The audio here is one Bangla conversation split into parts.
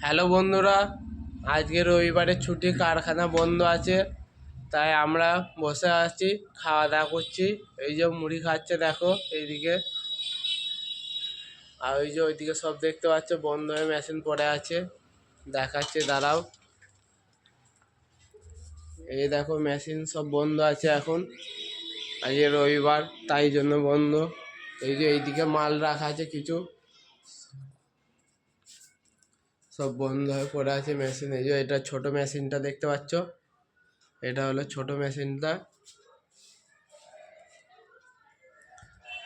হ্যালো বন্ধুরা, আজকে রবিবারে ছুটি, কারখানা বন্ধ আছে, তাই আমরা বসে আছি, খাওয়া দাওয়া করছি। এই যে মুড়ি খাচ্ছে, দেখো, এইদিকে। আর ওই যে ওইদিকে সব দেখতে পাচ্ছ, বন্ধ হয়ে মেশিন পড়ে আছে। দেখাচ্ছে, দাঁড়াও। এই দেখো, মেশিন সব বন্ধ আছে এখন। আজকে রবিবার, তাই জন্য বন্ধ। এই যে এইদিকে মাল রাখা আছে কিছু। সব বন্ধ হয়ে পড়ে আছে মেশিন। এই যে এটা ছোট মেশিনটা দেখতে পাচ্ছ? এটা হলো ছোট মেশিনটা।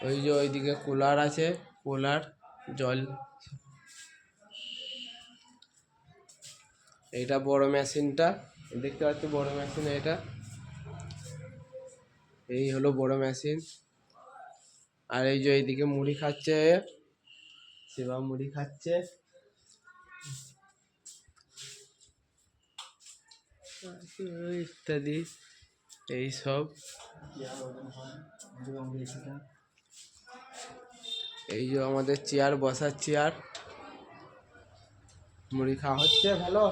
ওই যে ওইদিকে কুলার আছে, কুলার, জল। এইটা বড় মেশিনটা। দেখতে পাচ্ছ বড় মেশিন এটা? এই হলো বড় মেশিন। আর এই যে এইদিকে মুড়ি খাচ্ছে। সেবা মুড়ি খাচ্ছে। ইত্যাদি, এই সব। এই যে আমাদের চেয়ার, বসার চেয়ার। মুড়ি খাওয়া হচ্ছে, ভালো?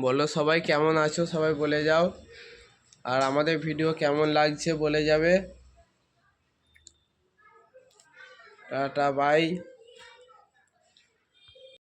বলো, সবাই কেমন আছো? সবাই বলে যাও। আর আমাদের ভিডিও কেমন লাগছে, বলে যাবে। Tata bye.